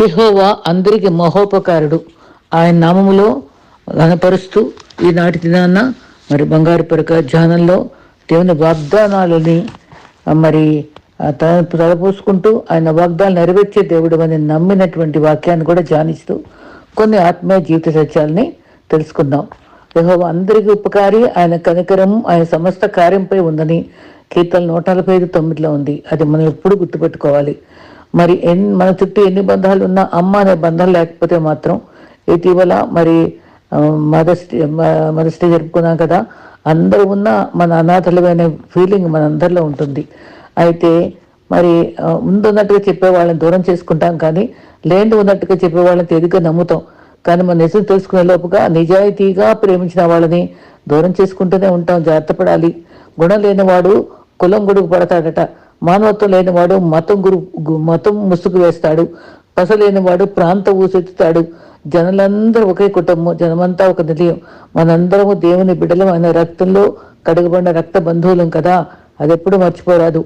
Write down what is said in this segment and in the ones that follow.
యెహోవా అందరికి మహోపకారుడు. ఆయన నామములో గణపరుస్తూ ఈనాటి దినాన్న మరి బంగారు పరక ధ్యానంలో దేవుని వాగ్దానాలని మరి తలపోసుకుంటూ ఆయన వాగ్దానాలు నెరవేర్చే దేవుడు అని నమ్మినటువంటి వాక్యాన్ని కూడా ధ్యానిస్తూ కొన్ని ఆత్మీయ జీవిత సత్యాలని తెలుసుకుందాం. యెహోవా అందరికీ ఉపకారి ఆయన కనికరం ఆయన సమస్త కార్యంపై ఉందని కీర్తన నూట నలభై ఐదు తొమ్మిదిలో ఉంది. అది మనం ఎప్పుడు గుర్తుపెట్టుకోవాలి. మరి ఎన్ మన చుట్టూ ఎన్ని బంధాలు ఉన్నా అమ్మ అనే బంధం లేకపోతే మాత్రం ఇటీవల మరి మదర్స్ మదర్స్ డే జరుపుకున్నాం కదా అందరూ ఉన్న మన అనాథలమైన ఫీలింగ్ మన అందరిలో ఉంటుంది. అయితే మరి ఉందన్నట్టుగా చెప్పే వాళ్ళని దూరం చేసుకుంటాం కానీ లేని ఉన్నట్టుగా చెప్పే వాళ్ళని తేలిగ్గా నమ్ముతాం. కానీ మన నిజం తెలుసుకునే లోపుగా నిజాయితీగా ప్రేమించిన వాళ్ళని దూరం చేసుకుంటూనే ఉంటాం. జాగ్రత్త పడాలి. గుణం లేనివాడు కులం గుడుకు పడతాడట. మానవత్వం లేనివాడు మతం గురు గు- మతం ముసుగు వేస్తాడు. పస లేనివాడు ప్రాంత ఊసెత్తుతాడు. జనులందరూ ఒకే కుటుంబం జనమంతా ఒక నిలయం. మనందరము దేవుని బిడ్డలం అనే రక్తంలో కడుగుబడిన రక్త బంధువులం కదా. అది ఎప్పుడు మర్చిపోరాదు.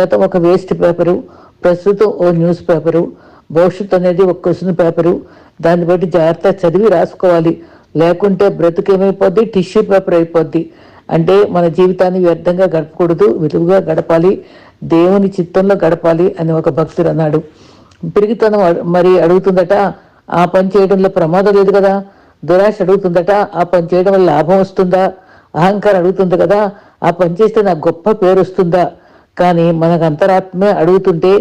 గతం ఒక వేస్ట్ పేపరు ప్రస్తుతం ఓ న్యూస్ పేపరు భవిష్యత్తు అనేది ఒక క్వశ్చన్ పేపరు. దాన్ని బట్టి జాగ్రత్త చదివి రాసుకోవాలి. లేకుంటే బ్రతుకేమైపోద్ది టిష్యూ పేపర్ అయిపోద్ది. అంటే మన జీవితాన్ని వ్యర్థంగా గడపకూడదు విలువగా గడపాలి. దేవుని చిత్తంలో గడపాలి అని ఒక భక్తుడు అన్నాడు. పిరిగితనం మరి అడుగుతుందట ఆ పని చేయడంలో ప్రమాదం లేదు కదా దురాశ అడుగుతుందట ఆ పని చేయడం వల్ల లాభం వస్తుందా అహంకారం అడుగుతుంది కదా ఆ పని చేస్తే నాకు గొప్ప పేరు వస్తుందా కానీ మనకు అంతరాత్మే అడుగుతుంటే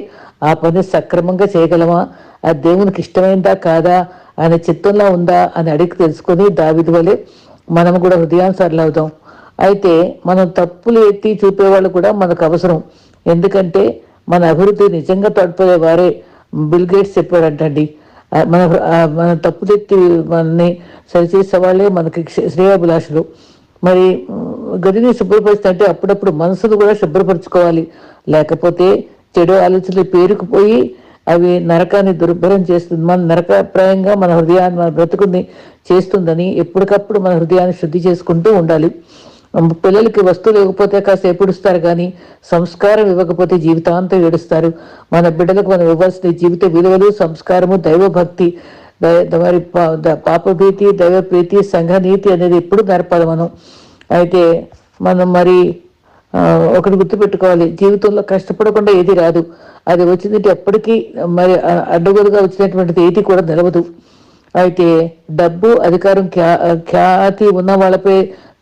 ఆ పని సక్రమంగా చేయగలమా? ఆ దేవునికి ఇష్టమైందా కాదా? ఆయన చిత్తంలో ఉందా అని అడిగి తెలుసుకొని దావిది వలె మనం కూడా హృదయానుసారులు అవుతాం అయితే మనం తప్పులు ఎత్తి చూపేవాళ్ళు కూడా మనకు అవసరం. ఎందుకంటే మన అభివృద్ధి నిజంగా తోడ్పడే వారే బిల్ గేట్స్ చెప్పాడంటండి మన మన తప్పులు ఎత్తి సరిచేసే వాళ్ళే మనకి శ్రేయాభిలాషులు. మరి గదిని శుభ్రపరుస్తుంటే అప్పుడప్పుడు మనసును కూడా శుభ్రపరచుకోవాలి. లేకపోతే చెడు ఆలోచనలు పేరుకుపోయి అవి నరకాన్ని దుర్భరం చేస్తుంది. మన నరకప్రాయంగా మన హృదయాన్ని మన బ్రతుకుని చేస్తుందని ఎప్పటికప్పుడు మన హృదయాన్ని శుద్ధి చేసుకుంటూ ఉండాలి. పిల్లలకి వస్తువులు ఇవ్వకపోతే కాస్త ఏడుస్తారు కానీ సంస్కారం ఇవ్వకపోతే జీవితాంతం ఏడుస్తారు. మన బిడ్డలకు మనం ఇవ్వాల్సిన జీవిత విలువలు సంస్కారము దైవభక్తి మరి పాపభీతి దైవప్రీతి సంఘనీతి అనేది ఎప్పుడు నేర్పాలి మనం. అయితే మనం మరి ఒకటి గుర్తుపెట్టుకోవాలి. జీవితంలో కష్టపడకుండా ఏది రాదు. అది వచ్చిందంటే ఎప్పటికీ మరి అడ్డగోలుగా వచ్చినటువంటిది ఏది కూడా నిలవదు. అయితే డబ్బు అధికారం ఖ్యా ఖ్యాతి ఉన్న వాళ్ళపై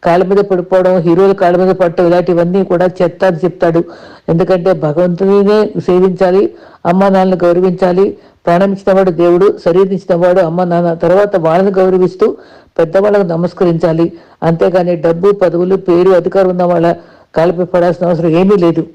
కాళ్ళ మీద పడిపోవడం హీరోలు కాళ్ళ మీద పడటం ఇలాంటివన్నీ కూడా చెత్త అని చెప్తాడు. ఎందుకంటే భగవంతుడినే సేవించాలి అమ్మ నాన్నని గౌరవించాలి. ప్రాణం ఇచ్చినవాడు దేవుడు శరీరం ఇచ్చినవాడు అమ్మ నాన్న. తర్వాత వాళ్ళని గౌరవిస్తూ పెద్దవాళ్ళకు నమస్కరించాలి. అంతేగాని డబ్బు పదవులు పేరు అధికారం ఉన్న వాళ్ళ కాళ్ళపై పడాల్సిన అవసరం ఏమీ లేదు.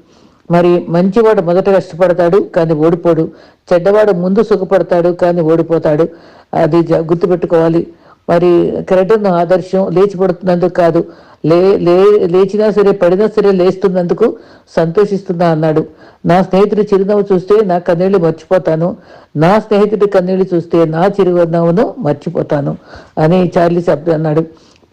మరి మంచివాడు మొదట కష్టపడతాడు కానీ ఓడిపోడు. చెడ్డవాడు ముందు సుఖపడతాడు కానీ ఓడిపోతాడు. అది జ- గుర్తుపెట్టుకోవాలి. మరి కెరటన్ ఆదర్శం లేచి పడుతున్నందుకు కాదు. లే లే లేచినా సరే పడినా సరే లేస్తున్నందుకు సంతోషిస్తున్నా అన్నాడు. నా స్నేహితుడి చిరునవ్వు చూస్తే నా కన్నీళ్ళు మర్చిపోతాను. నా స్నేహితుడి కన్నీళ్ళు చూస్తే నా చిరునవ్వును మర్చిపోతాను అని చార్లీ శబ్ద అన్నాడు.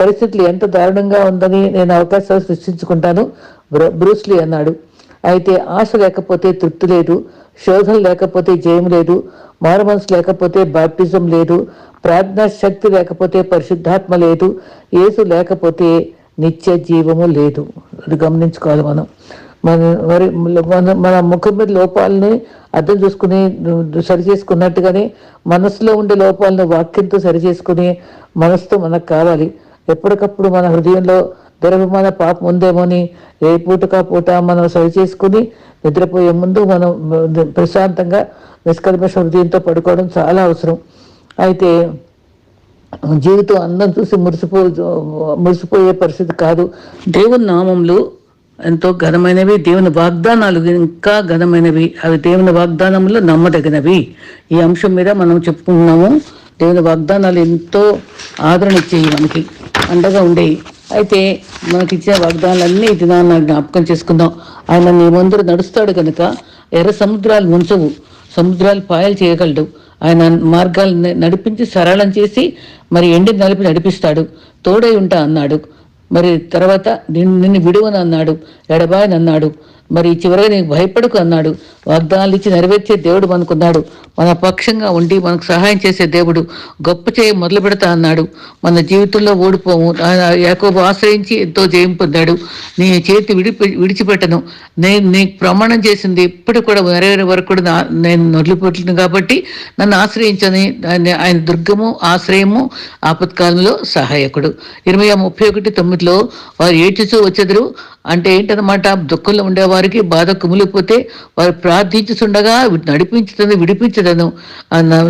పరిస్థితులు ఎంత దారుణంగా ఉందని నేను అవకాశాలు సృష్టించుకుంటాను బ్రూ- బ్రూస్లీ అన్నాడు. అయితే ఆశ లేకపోతే తృప్తి లేదు. శోధన లేకపోతే జయం లేదు మారు మనసు లేకపోతే బాప్టిజం లేదు ప్రార్థనా శక్తి లేకపోతే పరిశుద్ధాత్మ లేదు ఏసు లేకపోతే నిత్య జీవము లేదు. అది గమనించుకోవాలి మనం. మన మరి మన మన ముఖం మీద లోపాలని అర్థం చూసుకుని సరి చేసుకున్నట్టుగానే మనసులో ఉండే లోపాలను వాక్యంతో సరి చేసుకుని మనసుతో మనకు కావాలి. ఎప్పటికప్పుడు మన హృదయంలో దురభిమాన పాపం ఉందేమోని ఏ పూట పూట మనం సరి చేసుకుని నిద్రపోయే ముందు మనం ప్రశాంతంగా నిష్కల్మష హృదయంతో పడుకోవడం చాలా అవసరం. అయితే జీవితం అందం చూసి మురిసిపో మురిసిపోయే పరిస్థితి కాదు. దేవుని నామంలో ఎంతో ఘనమైనవి దేవుని వాగ్దానాలు ఇంకా ఘనమైనవి. అవి దేవుని వాగ్దానములు నమ్మదగినవి. ఈ అంశం మీద మనం చెప్పుకుంటున్నాము. దేవుని వాగ్దానాలు ఎంతో ఆదరణ ఇచ్చేవి మనకి. అండగా ఉండేవి. అయితే మనకి ఇచ్చిన వాగ్దానాలన్నీ ఇది నా జ్ఞాపకం చేసుకుందాం. ఆయన నీ ముందర నడుస్తాడు కనుక ఎర్ర సముద్రాలు ఉంచవు సముద్రాలు పాయలు చేయగలడు. ఆయన మార్గాలు నడిపించి సరళం చేసి మరి ఎండి నలిపి నడిపిస్తాడు. తోడై ఉంటా అన్నాడు. మరి తర్వాత నిన్ను నిన్ను విడువను అన్నాడు. ఎడబాయని అన్నాడు మరి చివరిగా నీకు భయపడుకు అన్నాడు. వాగ్దానాలు ఇచ్చి నెరవేర్చే దేవుడు మనకున్నాడు. మన పక్షంగా ఉండి మనకు సహాయం చేసే దేవుడు గొప్ప చేయ మొదలు పెడతా అన్నాడు. మన జీవితంలో ఓడిపోము. ఆయన యాకోబు ఆశ్రయించి ఎంతో జయం పొందాడు. నీ చేతి విడిపి విడిచిపెట్టను. నేను నీకు ప్రమాణం చేసింది ఇప్పుడు కూడా నెరవేరే వరకు కూడా నేను వదిలిపెట్టను కాబట్టి నన్ను ఆశ్రయించని ఆయన దుర్గము ఆశ్రయము ఆపత్కాలంలో సహాయకుడు. ఇరవై ముప్పై ఒకటి తొమ్మిదిలో వారు ఏడ్చుచూ వచ్చెదరు. అంటే ఏంటన్నమాట? దుఃఖంలో వారికి బాధ కుమిలిపోతే వారు ప్రార్థించుతుండగా నడిపించదను విడిపించదను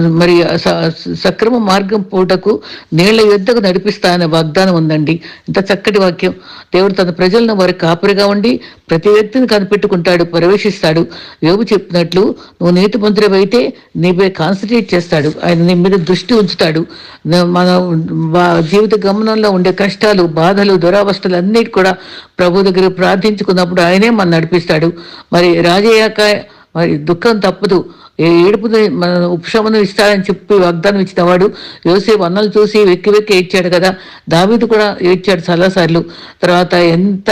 మరి స- సక్రమ మార్గం పూటకు నీళ్ళ యుద్ధకు నడిపిస్తా అనే వాగ్దానం ఉందండి. ఇంత చక్కటి వాక్యం. దేవుడు తన ప్రజలను వారి కాపరిగా ఉండి ప్రతి వ్యక్తిని కనిపెట్టుకుంటాడు ప్రవేశిస్తాడు. యోగు చెప్పినట్లు నువ్వు నీతి మంత్రివైతే నీపై కాన్సన్ట్రేట్ చేస్తాడు. ఆయన నీ మీద దృష్టి ఉంచుతాడు. మన జీవిత గమనంలో ఉండే కష్టాలు బాధలు దురావస్థలు అన్నిటి కూడా ప్రభు దగ్గర ప్రార్థించుకున్నప్పుడు ఆయనే మనం నడిపిస్తాడు. మరి రాజయ్యాక మరి దుఃఖం తప్పదు. ఏడుపు ఏడుపుని మన ఉపశమనం ఇస్తాడని చెప్పి వాగ్దానం ఇచ్చిన వాడు యోసేపు అన్నలు చూసి వెక్కి వెక్కి ఏడ్చాడు కదా. దావీదు కూడా ఏడ్చాడు చాలాసార్లు తర్వాత ఎంత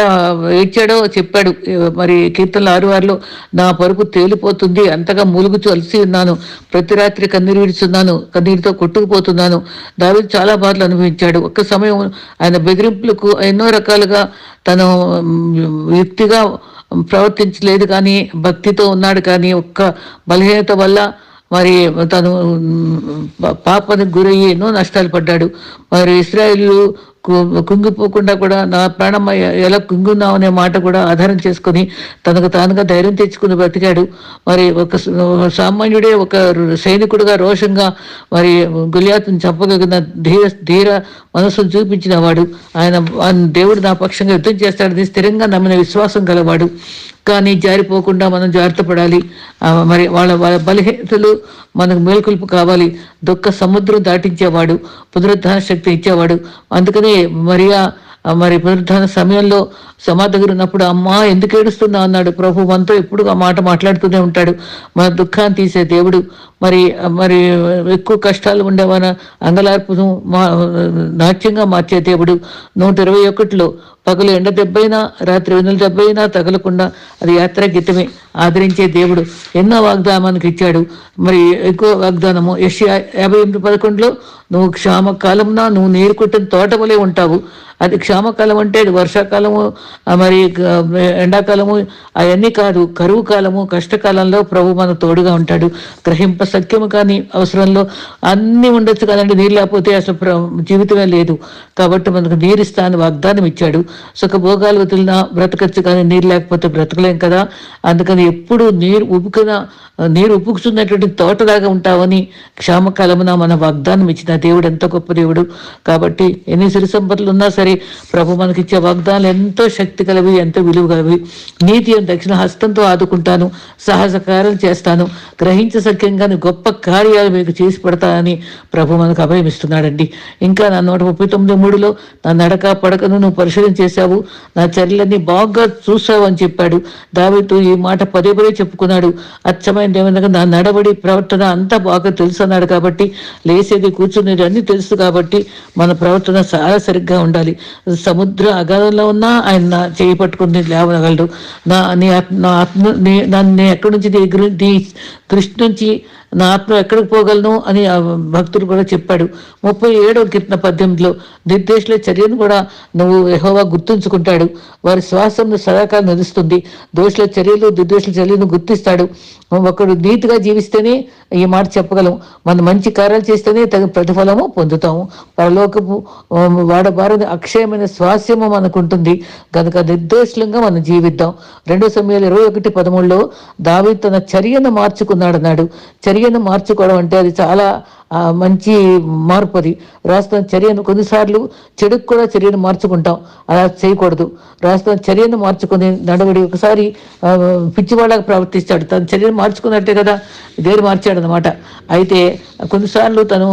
ఏడ్చాడో చెప్పాడు. మరి కీర్తనలు ఆరు వారిలో నా పరుపు తేలిపోతుంది అంతగా మూలుగుచు అలసి ఉన్నాను ప్రతి రాత్రి కన్నీరు విడుచున్నాను కన్నీరుతో కొట్టుకుపోతున్నాను. దావీదు చాలా బాధలు అనుభవించాడు. ఒక్క సమయం ఆయన బెదిరింపులకు ఎన్నో రకాలుగా తను వ్యక్తిగా ప్రవర్తించలేదు కానీ భక్తితో ఉన్నాడు కానీ ఒక్క బలహీనత వల్ల మరి తను మ్, గురయ్యి ఎన్నో నష్టాలు పడ్డాడు. మరి ఇస్రాయిల్ కుంగిపోకుండా కూడా నా ప్రాణం ఎలా కుంగున్నావు అనే మాట కూడా ఆధారం చేసుకుని తనకు తానుగా ధైర్యం తెచ్చుకుని బ్రతికాడు మరి ఒక సామాన్యుడే ఒక సైనికుడుగా రోషంగా మరి గులియాతుని చంపగలిగిన ధీర ధీర మనసును చూపించిన వాడు ఆయన దేవుడు నా పక్షంగా యుద్ధం చేస్తాడని స్థిరంగా నమ్మిన విశ్వాసం గలవాడు. కానీ జారిపోకుండా మనం జాగ్రత్త పడాలి. మరి వాళ్ళ వాళ్ళ బలహీనతలు మనకు మేల్కొల్పు కావాలి. దుఃఖ సముద్రం దాటించేవాడు పునరుద్ధాన శక్తి ఇచ్చేవాడు. అందుకనే మరియా మరి పునరుద్ధాన సమయంలో సమాధి దగ్గర ఉన్నప్పుడు అమ్మా ఎందుకు ఏడుస్తున్నా? అన్నాడు. ప్రభు మనతో ఎప్పుడు ఆ మాట మాట్లాడుతూనే ఉంటాడు. మన దుఃఖాన్ని తీసే దేవుడు. మరి మరి ఎక్కువ కష్టాలు ఉండేవాన అంగలార్పును మా నాట్యంగా మార్చే దేవుడు. నూట ఇరవై ఒకటిలో పగలు ఎండ దెబ్బైనా రాత్రి వెన్నుల దెబ్బైనా తగలకుండా అది యాత్ర గీతమే. ఆదరించే దేవుడు ఎన్నో వాగ్దానానికి ఇచ్చాడు. మరి ఎక్కువ వాగ్దానము యెషయా యాభై ఎనిమిది పదకొండులో నువ్వు క్షామకాలంన నువ్వు నీరు కొట్టిన తోట ఉంటావు. అది క్షామకాలం అంటే అది వర్షాకాలము మరి ఎండాకాలము అవన్నీ కాదు. కరువు కాలము కష్టకాలంలో ప్రభు మన తోడుగా ఉంటాడు. గ్రహింప సత్యము కానీ అవసరంలో అన్నీ ఉండొచ్చు కదండి. నీరు లేకపోతే అసలు జీవితమే లేదు. కాబట్టి మనకు నీరు ఇస్తాను వాగ్దానం ఇచ్చాడు. సుఖభోగాలు వదిలినా బ్రతకచ్చు కానీ నీరు లేకపోతే బ్రతకలేం కదా. అందుకని ఎప్పుడు నీరు ఉబుకున నీరు ఉప్పుకుతున్నటువంటి తోటలాగా ఉంటావని క్షామకాలమున మన వాగ్దానం ఇచ్చిన దేవుడు ఎంత గొప్ప దేవుడు. కాబట్టి ఎన్ని సిరి సంపదలు ఉన్నా సరే ప్రభు మనకిచ్చే వాగ్దానాలు ఎంతో శక్తి కలవి ఎంతో విలువ కలవి. నీతి అని దక్షిణ హస్తంతో ఆదుకుంటాను సహజ చేస్తాను గ్రహించసఖ్యంగా గొప్ప కార్యాలు మీకు చేసి పెడతానని ప్రభు మనకు అభయమిస్తున్నాడండి. ఇంకా నా నూట ముప్పై తొమ్మిది మూడులో నా నడక పడకను నువ్వు పరిశీలన చేశావు నా చర్యలన్నీ బాగా చూసావు అని చెప్పాడు. దావితో ఈ మాట పదే పదే చెప్పుకున్నాడు. అచ్చమైన ఏమనగా నా నడవడి ప్రవర్తన అంతా బాగా తెలుసు అన్నాడు కాబట్టి లేసేది కూర్చునేది అన్ని తెలుసు కాబట్టి మన ప్రవర్తన చాలా సరిగ్గా ఉండాలి. సముద్ర అగాధంలో ఉన్నా ఆయన నా చేయి పట్టుకుని లేవగలడు. నా నీ నా ఆత్మ నన్ను ఎక్కడి నుంచి నీ నీ దృష్టి నుంచి నా ఆత్మ ఎక్కడికి పోగలను అని ఆ భక్తుడు కూడా చెప్పాడు. ముప్పై ఏడవ కీర్తన పద్దెనిమిదిలో నిర్దేశుల చర్యను కూడా నువ్వు యెహోవా గుర్తుంచుకుంటాడు. వారి శ్వాసంను సదాకాలం నిలుస్తుంది. దోషుల చర్యలు దుర్దోషుల చర్యలను గుర్తిస్తాడు. ఒకడు నీతిగా జీవిస్తేనే ఈ మాట చెప్పగలం. మన మంచి కార్యాలు చేస్తేనే తగిన ప్రతిఫలము పొందుతాము. పరలోకపు వాడబారని అక్షయమైన స్వాస్యము మనకు ఉంటుంది కనుక నిర్దోషులంగా మనం జీవిద్దాం. రెండో సమయాలు ఇరవై ఒకటి పదమూడులో దావి తన చర్యను మార్చుకున్నాడు అన్నాడు చర్యను మార్చుకోవడం అంటే అది చాలా మంచి మార్పు అది. రాస్తున్న చర్యను కొన్నిసార్లు చెడుకు కూడా చర్యను మార్చుకుంటాం. అలా చేయకూడదు. రాస్తున్న చర్యను మార్చుకుని నడవడి ఒకసారి పిచ్చివాళ్ళకి ప్రవర్తిస్తాడు. తన చర్యను మార్చుకున్నట్టే కదా దేరు మార్చాడు అనమాట అయితే కొన్నిసార్లు తను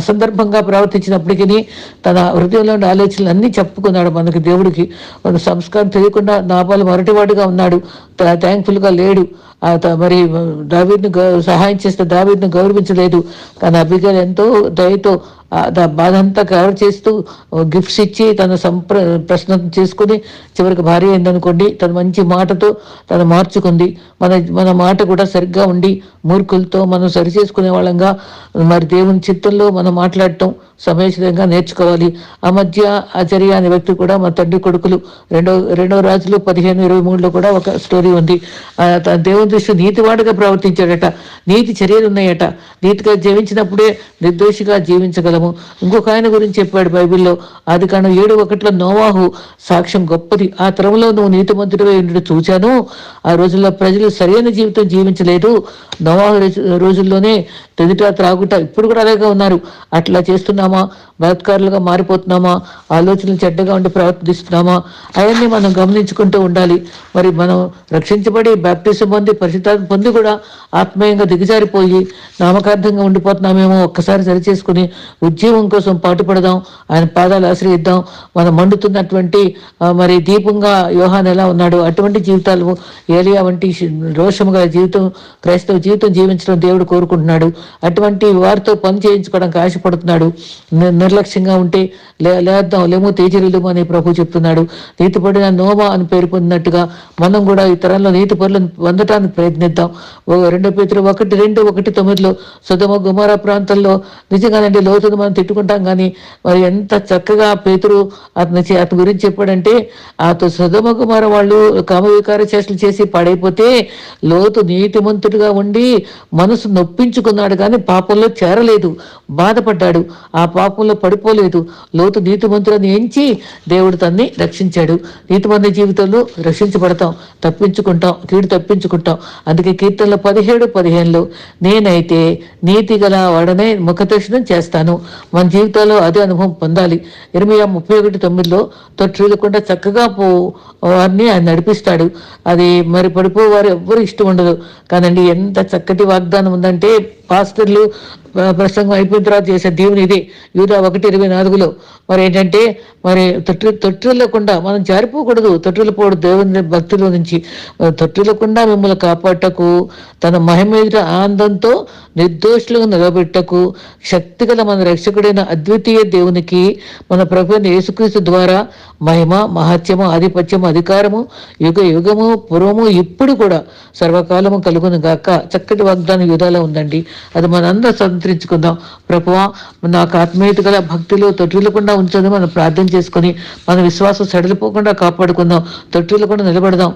అసందర్భంగా ప్రవర్తించినప్పటికీ తన హృదయంలో ఆలోచనలు అన్నీ చెప్పుకున్నాడు మనకి దేవుడికి. సంస్కారం తెలియకుండా నాపాలు మరటివాడుగా ఉన్నాడు. థ్యాంక్ఫుల్గా లేడు. మరి దావీద్ని సహాయం చేస్తే దావీద్ని గౌరవించలేదు. తన అభిగా ఎంతో దయతో బాధ అంతా కవర్ చేస్తూ గిఫ్ట్స్ ఇచ్చి తన సంప్ర ప్రశ్న చేసుకుని చివరికి భార్య అయిందనుకోండి తన మంచి మాటతో తను మార్చుకుంది. మన మన మాట కూడా సరిగ్గా ఉండి మూర్ఖులతో మనం సరి చేసుకునే వాళ్ళంగా మరి దేవుని చిత్తంలో మనం మాట్లాడటం సమయశీలంగా నేర్చుకోవాలి. ఆ మధ్య ఆచార్య అనే వ్యక్తి కూడా మా తండ్రి కొడుకులు రెండో రెండో రాజులు పదిహేను ఇరవై మూడులో కూడా ఒక స్టోరీ ఉంది. తన దేవుని దృష్టి నీతివాడుగా ప్రవర్తించాడట నీతి చర్యలు ఉన్నాయట నీతిగా జీవించినప్పుడే నిర్దోషిగా జీవించగల జీవించగలము ఇంకొక ఆయన గురించి చెప్పాడు బైబిల్లో అది కాండం ఏడు ఒకటిలో నోవాహు సాక్ష్యం గొప్పది. ఆ తరంలో నువ్వు నీతిమంతుడివై ఉండడం చూచాను. ఆ రోజుల్లో ప్రజలు సరైన జీవితం జీవించలేదు. నోవాహు రోజుల్లోనే తెదుట త్రాగుట ఇప్పుడు కూడా అలాగే ఉన్నారు. అట్లా చేస్తున్నామా? బలత్కారులుగా మారిపోతున్నామా? ఆలోచనలు చెడ్డగా ఉండి ప్రవర్తిస్తున్నామా? అవన్నీ మనం గమనించుకుంటూ ఉండాలి. మరి మనం రక్షించబడి బ్యాప్టిజం పొంది పరిశుద్ధాన్ని పొంది కూడా ఆత్మీయంగా దిగజారిపోయి నామకార్థంగా ఉండిపోతున్నామేమో ఒక్కసారి సరిచేసుకుని ఉద్యోగం కోసం పాటుపడదాం ఆయన పాదాలు ఆశ్రయిద్దాం మనం మండుతున్నటువంటి మరి దీపంగా యోహాన్ ఎలా ఉన్నాడు అటువంటి జీవితాలు ఏలియా వంటి రోషముగా రోషము గల జీవితం క్రైస్తవ జీవితం జీవించడం దేవుడు కోరుకుంటున్నాడు. అటువంటి వారితో పని చేయించుకోవడానికి ఆశపడుతున్నాడు. ని- నిర్లక్ష్యంగా ఉంటే లే లేద్దాం లేమో తేజరిల్లుము అని ప్రభు చెప్తున్నాడు. నీతి పడిన నోమా అని పేరు పొందినట్టుగా మనం కూడా ఈ తరంలో నీతి పనులను పొందటానికి ప్రయత్నిద్దాం. రెండో పేతులు ఒకటి రెండు ఒకటి తొమ్మిదిలో సుధమ గుమార ప్రాంతంలో నిజంగానండి లోతును మనం తిట్టుకుంటాం కానీ మరి ఎంత చక్కగా పేతురు అతని చే- అతని గురించి చెప్పాడంటే అతను సుధమ కుమార వాళ్ళు కామవికార చేష్టలు చేసి పడైపోతే లోతు నీతిమంతుడిగా ఉండి మనసు నొప్పించుకున్నాడు కానీ పాపంలో చేరలేదు బాధపడ్డాడు. ఆ పాపంలో పడిపోలేదు. లోతు నీతిమంతులను ఎంచి దేవుడు తన్ని రక్షించాడు. నీతిమంతుని జీవితంలో రక్షించబడతాం తప్పించుకుంటాం కీడు తప్పించుకుంటాం. అందుకే కీర్తనలో పదిహేడు పదిహేనులో నేనైతే నీతి గల వాడనే ముఖదర్శనం చేస్తాను. మన జీవితాల్లో అదే అనుభవం పొందాలి. ఇరవై ముప్పై ఒకటి తొమ్మిదిలో తొట్టిల్లకుండా చక్కగా పో వారిని ఆయన నడిపిస్తాడు. అది మరి పడిపోవారు ఎవ్వరు ఇష్టం ఉండదు. కాదండి ఎంత చక్కటి వాగ్దానం ఉందంటే పాస్టర్లు ప్రసంగం అయిపోయిన తర్వాత చేసే దేవుని ఇది. యూదా ఒకటి ఇరవై నాలుగులో. మరి ఏంటంటే మరి తొట్టి తొట్టులకుండా మనం జారిపోకూడదు. తొట్టులపోడు దేవుని భక్తుల నుంచి. తొట్టులకుండా మిమ్మల్ని కాపాడటకు తన మహిమేట ఆనందంతో నిర్దోషులుగా నిలబెట్టకు శక్తిగల మన రక్షకుడైన అద్వితీయ దేవునికి మన ప్రభు యేసుక్రీస్తు ద్వారా మహిమ మహత్యము ఆధిపత్యము అధికారము యుగ యుగము పూర్వము ఇప్పుడు కూడా సర్వకాలము కలుగును గాక. చక్కటి వాగ్దానం యుధాలో ఉందండి. అది మనందరం నియంత్రించుకుందాం. ప్రభువా నాకు ఆత్మీయత గల భక్తిలో తొట్టిల్లకుండా ఉంచదని మనం ప్రార్థన చేసుకొని మన విశ్వాసం సడలిపోకుండా కాపాడుకుందాం. తొట్టిల్లకుండా నిలబడదాం.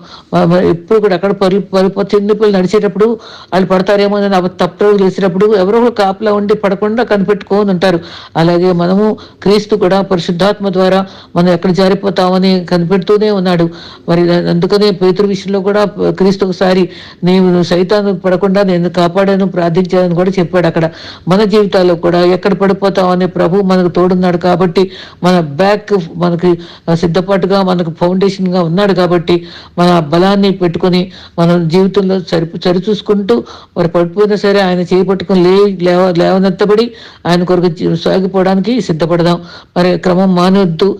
ఎప్పుడు కూడా అక్కడ పరి పరి చిన్న పిల్లలు నడిచేటప్పుడు వాళ్ళు పడతారేమో అని తప్పు వేసినప్పుడు ఎవరో కాపలా ఉండి పడకుండా కనిపెట్టుకొని ఉంటారు అలాగే మనము క్రీస్తు కూడా పరిశుద్ధాత్మ ద్వారా మనం ఎక్కడ జారిపోతామని కనిపెడుతూనే ఉన్నాడు. మరి అందుకనే పేతురు విషయంలో కూడా క్రీస్తు ఒకసారి నేను సైతాను పడకుండా నేను కాపాడాను ప్రార్థించాను కూడా చెప్పాడు అక్కడ. మన జీవితాల్లో కూడా ఎక్కడ పడిపోతామని ప్రభు మనకు తోడున్నాడు కాబట్టి మన బ్యాక్ మనకి సిద్ధపాటుగా మనకు ఫౌండేషన్గా ఉన్నాడు కాబట్టి మన బలాన్ని పెట్టుకొని మన జీవితంలో సరి సరిచూసుకుంటూ మరి పడిపోయినా సరే ఆయన చేపట్టుకుని లే లేవ లేవనెత్తబడి ఆయన కొరకు సాగిపోవడానికి సిద్ధపడదాం. మరి క్రమం మానవద్దు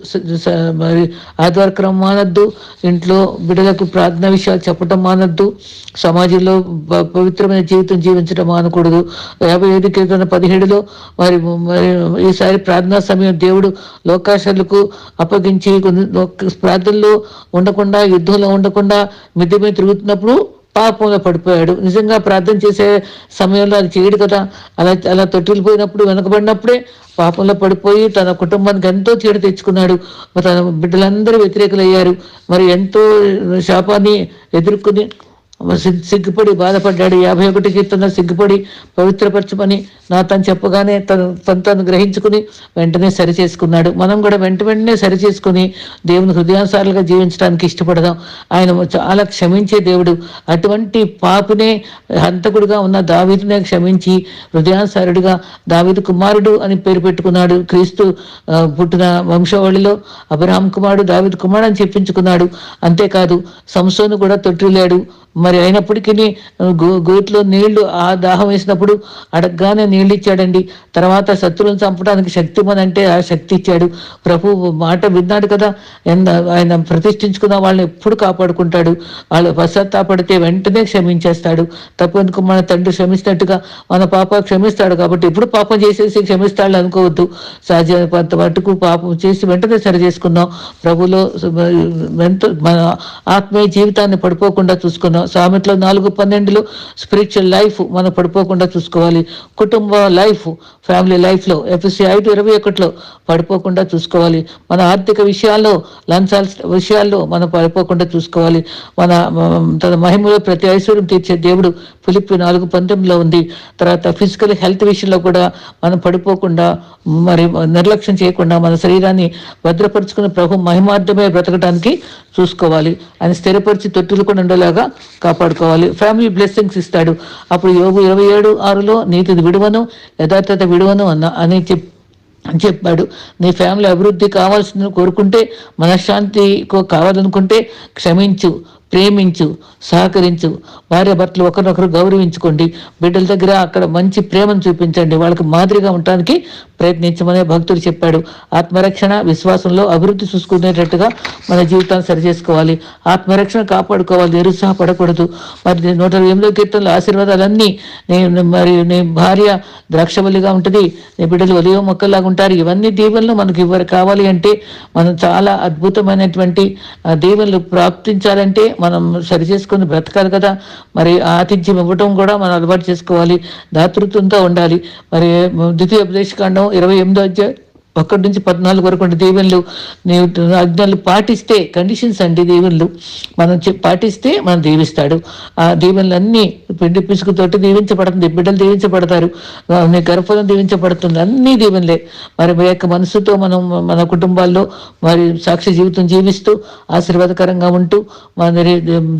మరి ఆదివార క్రమం మానద్దు ఇంట్లో బిడ్డలకు ప్రార్థన విషయాలు చెప్పడం మానద్దు సమాజంలో పవిత్రమైన జీవితం జీవించడం మానకూడదు. యాభై పంతొమ్మిది వందల పదిహేడులో వారి మరి ఈసారి ప్రార్థనా సమయం దేవుడు లోకాశలకు అప్పగించి కొన్ని ప్రార్థనలో ఉండకుండా యుద్ధంలో ఉండకుండా మిద్దె మీద తిరుగుతున్నప్పుడు పాపంలో పడిపోయాడు. నిజంగా ప్రార్థన చేసే సమయంలో అది చేయడు కదా. అలా అలా తొట్టిల్లిపోయినప్పుడు వెనకబడినప్పుడే పాపంలో పడిపోయి తన కుటుంబానికి ఎంతో చీడ తెచ్చుకున్నాడు. తన బిడ్డలందరూ వ్యతిరేకులయ్యారు. మరి ఎంతో శాపాన్ని ఎదుర్కొని సిగ్గుపడి బాధపడ్డాడు. యాభై ఒకటి కీర్తన సిగ్గుపడి పవిత్రపరచమని నా తను చెప్పగానే తను తను తను గ్రహించుకుని వెంటనే సరి చేసుకున్నాడు. మనం కూడా వెంట వెంటనే సరి చేసుకుని దేవుని హృదయానుసారులుగా జీవించడానికి ఇష్టపడదాం. ఆయన చాలా క్షమించే దేవుడు. అటువంటి పాపినే హంతకుడిగా ఉన్న దావీదునే క్షమించి హృదయానుసారుడిగా దావీదు కుమారుడు అని పేరు పెట్టుకున్నాడు. క్రీస్తు పుట్టిన వంశవళిలో అబ్రహాం కుమారుడు దావీదు కుమారుడు అని చెప్పించుకున్నాడు. అంతేకాదు సంసోను కూడా తొట్టిల్లాడు. మరి అయినప్పటికీ గో గోతిలో నీళ్ళు ఆ దాహం వేసినప్పుడు అడగగానే నీళ్ళు ఇచ్చాడండి తర్వాత శత్రువులను చంపడానికి శక్తిమని అంటే ఆ శక్తి ఇచ్చాడు ప్రభు మాట విన్నాడు కదా ఎంత- ఆయన ప్రతిష్ఠించుకున్న వాళ్ళని ఎప్పుడు కాపాడుకుంటాడు. వాళ్ళు పశ్చాత్తాపడితే వెంటనే క్షమించేస్తాడు. తప్పు ఎందుకు? మన తండ్రి క్షమిస్తున్నట్టుగా మన పాప క్షమిస్తాడు కాబట్టి ఎప్పుడు పాపం చేసేసి క్షమిస్తాడు అనుకోవద్దు. సహజ మటుకు పాపం చేసి వెంటనే సరి చేసుకుందాం ప్రభులో ఎంతో మన ఆత్మీయ జీవితాన్ని పడిపోకుండా చూసుకున్నాం. సామెట్లో నాలుగు పన్నెండులో స్పిరిచువల్ లైఫ్ మనం పడిపోకుండా చూసుకోవాలి. కుటుంబ లైఫ్ ఫ్యామిలీ లైఫ్లో ఎఫ్ఎస్సి ఐదు ఇరవై ఒకటిలో పడిపోకుండా చూసుకోవాలి. మన ఆర్థిక విషయాల్లో లంచాల విషయాల్లో మనం పడిపోకుండా చూసుకోవాలి. మన తన మహిమలో ప్రతి ఐశ్వర్యం తీర్చే దేవుడు పిలిపి నాలుగు పంతొమ్మిదిలో ఉంది. తర్వాత ఫిజికల్ హెల్త్ విషయంలో కూడా మనం పడిపోకుండా మరి నిర్లక్ష్యం చేయకుండా మన శరీరాన్ని భద్రపరుచుకుని ప్రభు మహిమార్థమే బ్రతకడానికి చూసుకోవాలి. ఆయన స్థిరపరిచి తొట్టులు కూడా ఉండేలాగా కాపాడుకోవాలి. ఫ్యామిలీ బ్లెస్సింగ్స్ ఇస్తాడు. అప్పుడు యోగు ఇరవై ఏడు ఆరులో నీతిది విడువను యథార్థత విడువను అన్న అని చెప్ అని చెప్పాడు. నీ ఫ్యామిలీ అభివృద్ధి కావాల్సింది కోరుకుంటే మనశ్శాంతి కావాలనుకుంటే క్షమించు. ప్రేమించు సహకరించు భార్య భర్తలు ఒకరినొకరు గౌరవించుకోండి. బిడ్డల దగ్గర అక్కడ మంచి ప్రేమను చూపించండి. వాళ్ళకి మాదిరిగా ఉండటానికి ప్రయత్నించమనే భక్తుడు చెప్పాడు. ఆత్మరక్షణ విశ్వాసంలో అభివృద్ధి చూసుకునేటట్టుగా మన జీవితాన్ని సరిచేసుకోవాలి. ఆత్మరక్షణ కాపాడుకోవాలి. నిరుత్సాహపడకూడదు. మరి నూట ఎనిమిదో కీర్తనలో ఆశీర్వాదాలన్నీ నేను మరి నీ భార్య ద్రాక్షవల్లిగా ఉంటుంది. నీ బిడ్డలు ఒలివ మొక్కలాగా ఉంటారు. ఇవన్నీ దీవెనలు మనకు ఇవ్వరు. కావాలి అంటే మనం చాలా అద్భుతమైనటువంటి ఆ దీవెనలు ప్రాప్తించాలంటే మనం సరి చేసుకుని బ్రతకాలి కదా. మరి ఆతిథ్యం ఇవ్వటం కూడా మనం అలవాటు చేసుకోవాలి. దాతృత్వంతో ఉండాలి. మరి ద్వితీయ ఉపదేశకాండం ఇరవై ఎనిమిదో అధ్యాయం. ఒకటి నుంచి పద్నాలుగు వరకు ఉండే దీవెనలు ఆజ్ఞలు పాటిస్తే కండిషన్స్ అండి దీవెనలు. మనం పాటిస్తే మనం దీవిస్తాడు. ఆ దీవెనలన్నీ పిండి పిసుకుతోటి దీవించబడుతుంది బిడ్డలు దీవించబడతారు గర్భం గర్భఫలం దీవించబడుతుంది అన్ని దీవెనలే. మరి మీ యొక్క మనసుతో మనం మన కుటుంబాల్లో మరి సాక్షి జీవితం జీవిస్తూ ఆశీర్వాదకరంగా ఉంటూ మన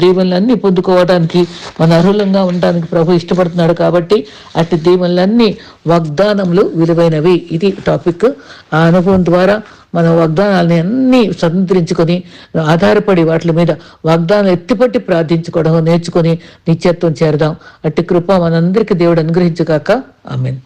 దీవెనలన్నీ పొందుకోవడానికి మన అర్హులంగా ఉండడానికి ప్రభు ఇష్టపడుతున్నాడు కాబట్టి అట్టి దీవెనలన్నీ వాగ్దానములు విలువైనవి. ఇది టాపిక్. ఆ అనుభవం ద్వారా మన వాగ్దానాలని అన్ని స్వతంత్రించుకొని ఆధారపడి వాటి మీద వాగ్దానాలు ఎత్తిపట్టి ప్రార్థించుకోవడం నేర్చుకొని నిత్యత్వం చేరదాం. అట్టి కృప మనందరికీ దేవుడు అనుగ్రహించుగాక. ఆమెన్.